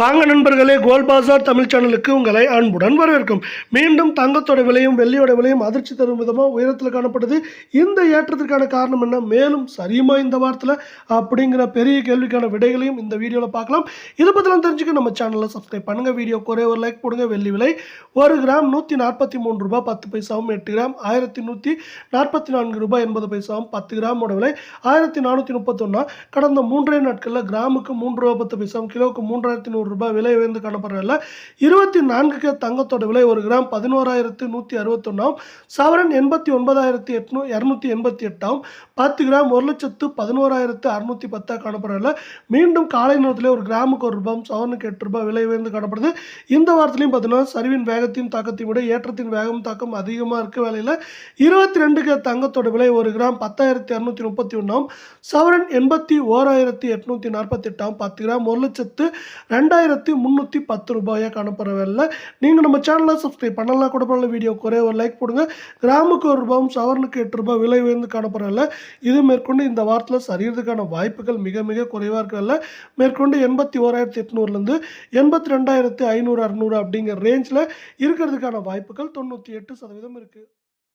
வாங்க நண்பர்களே கோல் பாசார் தமிழ் சேனலுக்கு உங்களை அன்புடன் வரவேற்கும். மீண்டும் தங்கத்தோட விலையும் வெள்ளியோட விலையும் அதிர்ச்சி தரும் விதமாக உயரத்தில் காணப்படுது இந்த ஏற்றத்திற்கான காரணம் என்ன? மேலும் சரியுமா இந்த வாரத்தில்? அப்படிங்கிற பெரிய கேள்விக்கான விடைகளையும் இந்த வீடியோவில் பார்க்கலாம். இதை பற்றிலாம் தெரிஞ்சுக்க நம்ம சேனலில் சப்ஸ்கிரைப் பண்ணுங்கள் வீடியோ குறைய ஒரு லைக் போடுங்க. வெள்ளி விலை ஒரு கிராம் நூற்றி நாற்பத்தி மூன்று ரூபாய் பத்து பைசாவும் எட்டு கிராம் ஆயிரத்தி நூற்றி நாற்பத்தி நான்கு ரூபாய் எண்பது பைசாவும் பத்து கிராமோட விலை ஆயிரத்தி நானூற்றி முப்பத்தொன்னா. கடந்த மூன்றே நாட்களில் கிராமுக்கு மூன்று ரூபா பத்து பைசாவும் கிலோவுக்கு மூன்றாயிரத்தி நூறு ரூபாய் விலை உயர்ந்து காணப்படுறதில்ல இருபத்தி நான்கு கே தங்கத்தோட விலை ஒரு கிராம் பதினோராயிரத்து நூற்றி அறுபத்தொன்னாம் சவரன் எண்பத்தி ஒன்பதாயிரத்தி எட்நூ இரநூத்தி எண்பத்தி எட்டாம் பத்து கிராம் ஒரு லட்சத்து பதினோராயிரத்து அறுநூற்றி பத்தாக காணப்படுறதில்ல மீண்டும் காலை நேரத்தில் ஒரு கிராமுக்கு ஒரு ரூபாய் சவரனுக்கு எட்டு ரூபாய் விலை உயர்ந்து காணப்படுது. இந்த வாரத்துலையும் பார்த்தீங்கன்னா சரிவின் வேகத்தையும் தாக்கத்தையும் விட ஏற்றத்தின் வேகம் தாக்கம் அதிகமாக இருக்க வேலையில் இருபத்தி ரெண்டு கே தங்கத்தோட விலை ஒரு கிராம் பத்தாயிரத்தி இரநூத்தி முப்பத்தி ஒன்றாம் சவரன் எண்பத்தி ஓராயிரத்தி எட்நூற்றி நாற்பத்தி எட்டாம் பத்து கிராம் ஒரு லட்சத்து ரெண்டு ரெண்டாயிரத்தி முந்நூற்றி பத்து ரூபாயாக காணப்படவில்லை நீங்கள் நம்ம சேனலை சப்ஸ்கிரைப் பண்ணலாம் கூட பண்ணல வீடியோ குறைய ஒரு லைக் போடுங்க. கிராமுக்கு ஒரு ரூபாயும் சவரனுக்கு எட்டு ரூபாய் விலை உயர்ந்து காணப்படவில்லை இது மேற்கொண்டு இந்த வாரத்தில் சரியறதுக்கான வாய்ப்புகள் மிக மிக குறைவாக இருக்கவில்லை மேற்கொண்டு எண்பத்தி ஓராயிரத்தி எட்நூறுலேருந்து எண்பத்தி ரெண்டாயிரத்து ஐநூறு அறநூறு அப்படிங்கிற ரேஞ்சில் இருக்கிறதுக்கான வாய்ப்புகள் தொண்ணூற்றி எட்டு சதவீதம் இருக்குது